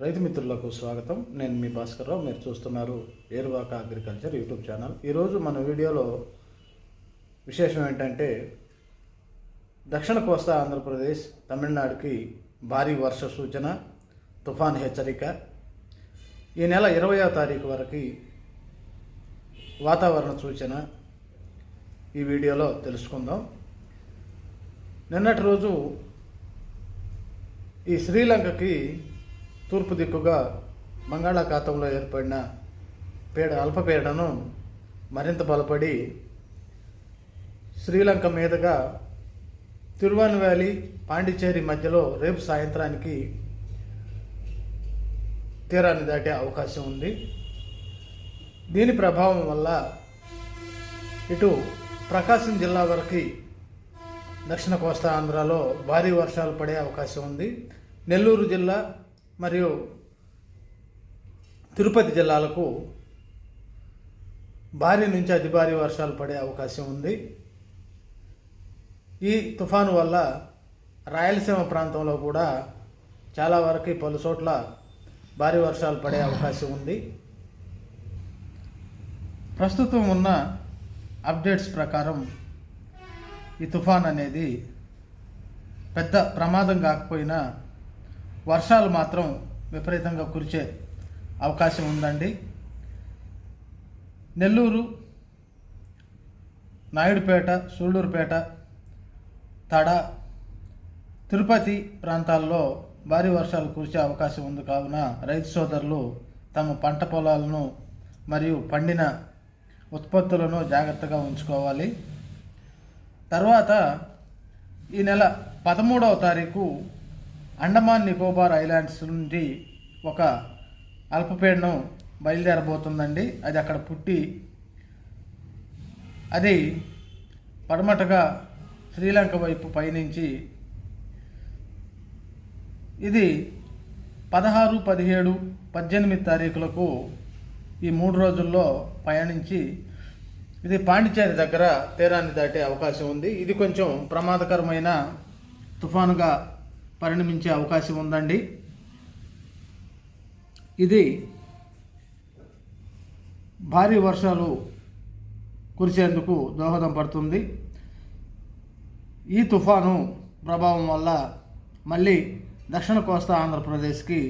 రైతు మిత్రులకు స్వాగతం. నేను మీ భాస్కర్రావు మీరు చూస్తున్నారు ఏరువాక అగ్రికల్చర్ యూట్యూబ్ ఛానల్. ఈరోజు మన వీడియోలో విశేషం ఏంటంటే దక్షిణ కోస్తా ఆంధ్రప్రదేశ్ తమిళనాడుకి భారీ వర్ష సూచన తుఫాన్ హెచ్చరిక. ఈ నెల ఇరవయో తారీఖు వరకు వాతావరణ సూచన ఈ వీడియోలో తెలుసుకుందాం. నిన్నటి రోజు ఈ శ్రీలంకకి తూర్పు దిక్కుగా బంగాళాఖాతంలో ఏర్పడిన పీడ అల్పపీడనం మరింత బలపడి శ్రీలంక మీదుగా తిరువాన్ వ్యాలీ పాండిచేరి మధ్యలో రేపు సాయంత్రానికి తీరాన్ని దాటే అవకాశం ఉంది. దీని ప్రభావం వల్ల ఇటు ప్రకాశం జిల్లా వరకు దక్షిణ కోస్తా ఆంధ్రాలో భారీ వర్షాలు పడే అవకాశం ఉంది. నెల్లూరు జిల్లా మరియు తిరుపతి జిల్లాలకు భారీ నుంచి అతి భారీ వర్షాలు పడే అవకాశం ఉంది. ఈ తుఫాను వల్ల రాయలసీమ ప్రాంతంలో కూడా చాలా వరకు పలు చోట్ల భారీ వర్షాలు పడే అవకాశం ఉంది. ప్రస్తుతం ఉన్న అప్డేట్స్ ప్రకారం ఈ తుఫాన్ అనేది పెద్ద ప్రమాదం కాకపోయినా వర్షాలు మాత్రం విపరీతంగా కురిచే అవకాశం ఉందండి. నెల్లూరు నాయుడుపేట సూళ్ళూరుపేట తడ తిరుపతి ప్రాంతాల్లో భారీ వర్షాలు కురిసే అవకాశం ఉంది కావున రైతు సోదరులు తమ పంట పొలాలను మరియు పండిన ఉత్పత్తులను జాగ్రత్తగా ఉంచుకోవాలి. తర్వాత ఈ నెల పదమూడవ తారీఖు అండమాన్ నికోబార్ ఐలాండ్స్ నుండి ఒక అల్పపీడనం బయలుదేరబోతుందండి. అది అక్కడ పుట్టి అది పడమటగా శ్రీలంక వైపు పయనించి ఇది పదహారు పదిహేడు పద్దెనిమిది తారీఖులకు ఈ మూడు రోజుల్లో పయనించి ఇది పాండిచేరి దగ్గర తీరాన్ని దాటే అవకాశం ఉంది. ఇది కొంచెం ప్రమాదకరమైన తుఫానుగా పరిణమించే అవకాశం ఉందండి. ఇది భారీ వర్షాలు కురిసేందుకు దోహదం పడుతుంది. ఈ తుఫాను ప్రభావం వల్ల మళ్ళీ దక్షిణ కోస్తా ఆంధ్రప్రదేశ్కి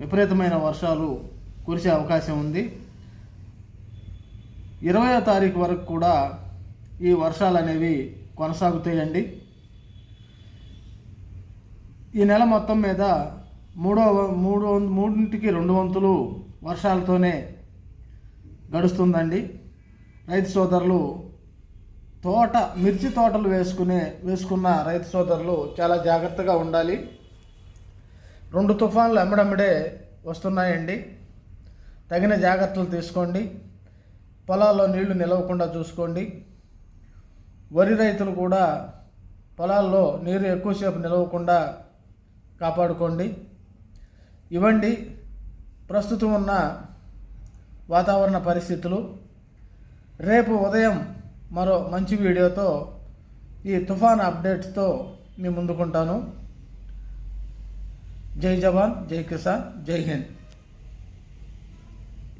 విపరీతమైన వర్షాలు కురిసే అవకాశం ఉంది. ఇరవయో తారీఖు వరకు కూడా ఈ వర్షాలు అనేవి కొనసాగుతాయండి. ఈ నెల మొత్తం మీద మూడో మూడు వం- మూడింటికి రెండు వంతులు వర్షాలతోనే గడుస్తుందండి. రైతు సోదరులు తోట మిర్చి తోటలు వేసుకునే వేసుకున్న రైతు సోదరులు చాలా జాగ్రత్తగా ఉండాలి. రెండు తుఫాన్లు అమ్మడమ్మడే వస్తున్నాయండి. తగిన జాగ్రత్తలు తీసుకోండి. పొలాల్లో నీళ్ళు నిలవకుండా చూసుకోండి. వరి రైతులు కూడా పొలాల్లో నీరు ఎక్కువసేపు నిలవకుండా కాపాడుకోండి. ఇవ్వండి. ప్రస్తుతం ఉన్న వాతావరణ పరిస్థితులు. రేపు ఉదయం మరో మంచి వీడియోతో ఈ తుఫాన్ అప్డేట్స్తో మీ ముందుకుంటాను. జై జవాన్ జై కిసాన్ జై హింద్.